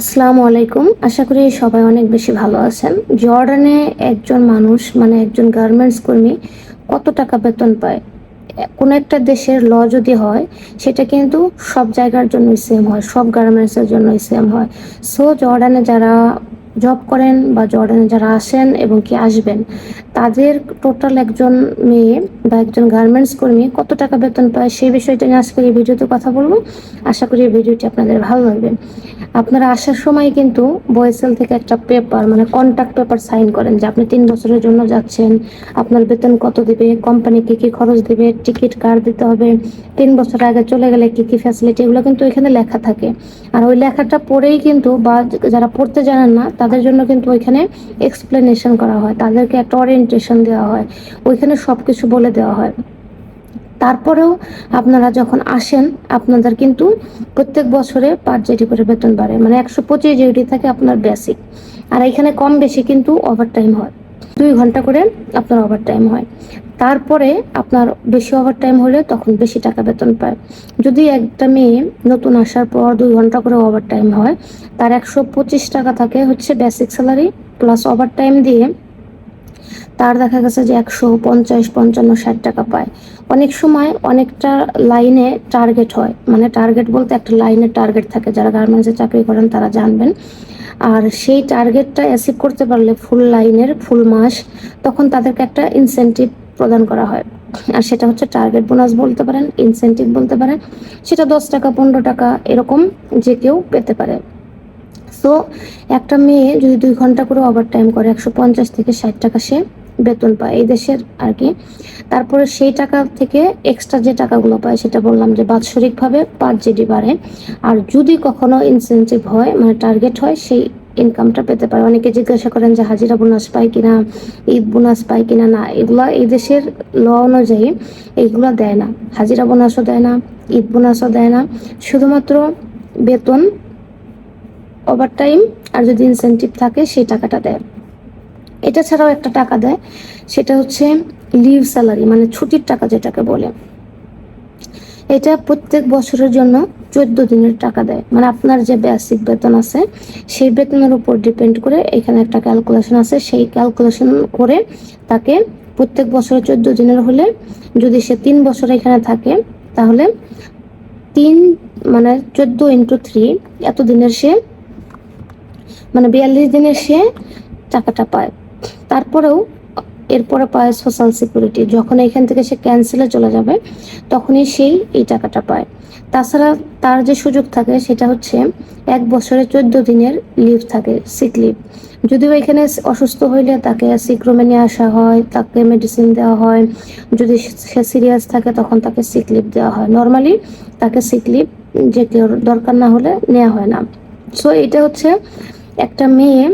আসসালামু আলাইকুম। আশা করি সবাই অনেক বেশি ভালো আছেন। জর্ডানে একজন মানুষ মানে একজন গার্মেন্টস কর্মী কত টাকা বেতন পায়? কোনো একটা দেশের ল যদি হয়, সেটা কিন্তু সব জায়গার জন্যই সেম হয়, সব গার্মেন্টসের জন্যই সেম হয়। সো জর্ডানে যারা জব করেন বা জর্ডানে যারা আসেন এবং কি আসবেন তাদের টোটাল একজন মেয়ে বা একজন গার্মেন্টস কর্মী কত টাকা বেতন পায় সেই বিষয়টা নিয়ে আজকের এই ভিডিওতে কথা বলব। আশা করি এই ভিডিওটি আপনাদের ভালো লাগবে। আপনারা আসার সময় কিন্তু বয়েসেল থেকে একটা পেপার মানে কন্ট্যাক্ট পেপার সাইন করেন যে আপনি তিন বছরের জন্য যাচ্ছেন, আপনার বেতন কত দিবে কোম্পানি কি কি খরচ দিবে টিকিট কার দিতে হবে, তিন বছর আগে চলে গেলে কি কি ফ্যাসিলিটি এগুলো কিন্তু এখানে লেখা থাকে। আর ওই লেখাটা পড়েই কিন্তু বা যারা পড়তে জানেন না, তাদের জন্য কিন্তু ওইখানে এক্সপ্লেনেশন করা হয়। তাদেরকে একটা ওরিয়েন্টেশন দেওয়া হয়, ওইখানে সব কিছু বলে দেওয়া হয়। তারপরেও আপনারা যখন আসেন, আপনাদের কিন্তু প্রত্যেক বছরে পাঁচ জেডি করে বেতন বাড়ে। মানে একশো পঁচিশ জেডি থাকে আপনার বেসিক আর এখানে কম বেশি কিন্তু ওভার টাইম হয়। দুই ঘণ্টা করে আপনার ওভার টাইম হয়। তারপরে আপনার বেশি ওভার টাইম হলে তখন বেশি টাকা বেতন পায়। যদি একটা মেয়ে নতুন আসার পর দুই ঘণ্টা করে ওভার টাইম হয়, তার একশো পঁচিশ টাকা থাকে হচ্ছে basic salary plus over time দিয়ে তার দেখা গেছে যে একশো পঞ্চাশ, পঞ্চান্ন, ষাট টাকা পায়। অনেক সময় অনেকটা লাইনে টার্গেট হয়। মানে টার্গেট বলতে একটা লাইনের টার্গেট থাকে। যারা গার্মেন্টসে চাকরি করেন তারা জানবেন। আর সেই টার্গেটটা অ্যাচিভ করতে পারলে ফুল লাইনের ফুল মাস তখন তাদেরকে একটা ইনসেন্টিভ প্রদান করা হয়। আর সেটা হচ্ছে টার্গেট বোনাস বলতে পারেন ইনসেন্টিভ বলতে পারেন। সেটা দশ টাকা, পনেরো টাকা এরকম যে কেউ পেতে পারে। সো একটা মেয়ে যদি দুই ঘণ্টা করে ওভার টাইম করে, একশো পঞ্চাশ থেকে ষাট টাকা সে বেতন পায় এই দেশের আর কি তারপরে সেই টাকা থেকে এক্সট্রা যে টাকাগুলো পায়, সেটা বললাম যে বাৎসরিকভাবে পার জিডি বাড়ে। আর যদি কখনো ইনসেন্টিভ হয় মানে টার্গেট হয়, সেই ইনকামটা পেতে পারে। অনেকে জিজ্ঞাসা করেন যে হাজিরা বোনাস পায় কিনা, ঈদ বোনাস পায় কিনা, না, এগুলা এই দেশের ল অনুযায়ী এগুলো দেয় না। হাজিরা বোনাসও দেয় না, ঈদ বোনাসও দেয় না। শুধুমাত্র বেতন ওভার টাইম আর যদি ইনসেন্টিভ থাকে, সেই টাকাটা দেয়। এটা ছাড়াও একটা টাকা দেয়, সেটা হচ্ছে লিভ স্যালারি মানে ছুটির টাকা যেটাকে বলে। এটা প্রত্যেক বছরের জন্য চোদ্দ দিনের টাকা দেয়। মানে আপনার যে বেসিক বেতন আছে, সেই বেতনের উপর ডিপেন্ড করে এখানে একটা ক্যালকুলেশন আছে। সেই ক্যালকুলেশন করে তাকে প্রত্যেক বছরে চোদ্দ দিনের হলে যদি সে তিন বছর এখানে থাকে, তাহলে তিন মানে চোদ্দ ইন্টু থ্রি এত দিনের সে মানে বিয়াল্লিশ দিনের সে টাকাটা পায়। তারপরেও এরপরে পায় সোশ্যাল সিকিউরিটি যখন এখান থেকে সে ক্যান্সেলে চলে যাবে, তখনই সেই এই টাকাটা পায়। তাছাড়া তার যে সুযোগ থাকে, সেটা হচ্ছে এক বছরে চোদ্দ দিনের লিভ থাকে সিক লিভ যদিও এখানে অসুস্থ হইলে তাকে সিক রুমে নিয়ে আসা হয়, তাকে মেডিসিন দেওয়া হয়। যদি সে সিরিয়াস থাকে, তখন তাকে সিক লিভ দেওয়া হয়। নর্মালি তাকে সিক লিভ যে দরকার না হলে নেওয়া হয় না। সো এটা হচ্ছে একটা মেয়ে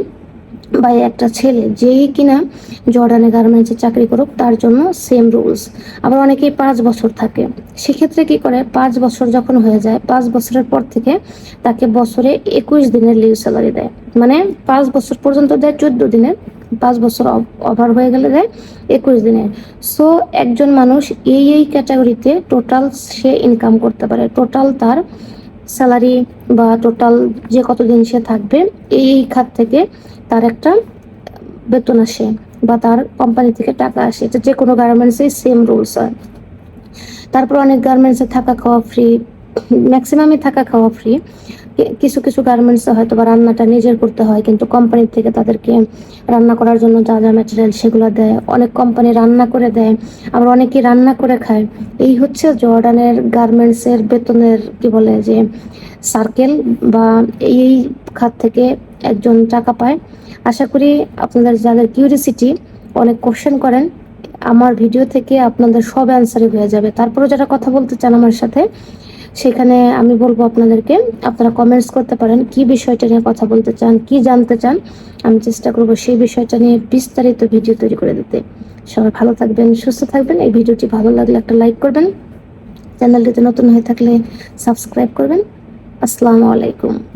বা একটা ছেলে যেই কিনা জর্ডানে গার্মেন্টসে চাকরি করুক, তার জন্য সেম রুলস আবার অনেকেই পাঁচ বছর থাকে। সেক্ষেত্রে কি করে? পাঁচ বছর যখন হয়ে যায়, পাঁচ বছরের পর থেকে তাকে বছরে একুশ দিনের লিভ স্যালারি দেয়। মানে পাঁচ বছর পর্যন্ত দেয় চোদ্দ দিনের, পাঁচ বছর ওভার হয়ে গেলে দেয় একুশ দিনের। সো একজন মানুষ এই এই ক্যাটাগরিতে টোটাল সে ইনকাম করতে পারে। টোটাল তার স্যালারি বা টোটাল যে কতদিন সে থাকবে, এই খাত থেকে তার একটা বেতন আসে বা তার কোম্পানি থেকে টাকা আসে। এটা যে কোনো গার্মেন্টসে সেম রুলস হয়। তারপর অনেক গার্মেন্টসে থাকা খাওয়া ফ্রি ম্যাক্সিমামই থাকা খাওয়া ফ্রি কিছু কিছু গার্মেন্টসে হয়তো বা রান্নাটা নিজের করতে হয়, কিন্তু কোম্পানি থেকে তাদেরকে রান্না করার জন্য যা যা ম্যাটেরিয়াল সেগুলো দেয়। অনেক কোম্পানি রান্না করে দেয়, আবার অনেকে রান্না করে খায়। এই হচ্ছে জর্ডানের গার্মেন্টসের বেতনের কি বলে যে সার্কেল বা এই খাত থেকে একজন টাকা পায়। আশা করি আপনাদের যাদের কিউরিসিটি অনেক কোশ্চেন করেন, আমার ভিডিও থেকে আপনাদের সব অ্যান্সারই হয়ে যাবে। তারপরে যারা কথা বলতে চান আমার সাথে সেখানে আমি বলব আপনাদেরকে, আপনারা কমেন্টস করতে পারেন, কি বিষয়টা নিয়ে কথা বলতে চান, কি জানতে চান, আমি চেষ্টা করব সেই বিষয়টা নিয়ে বিস্তারিত ভিডিও তৈরি করে দিতে। সবাই ভালো থাকবেন, সুস্থ থাকবেন, এই ভিডিওটি ভালো লাগলে একটা লাইক করবেন। চ্যানেলটিতে নতুন হয়ে থাকলে সাবস্ক্রাইব করবেন। আসসালামু আলাইকুম।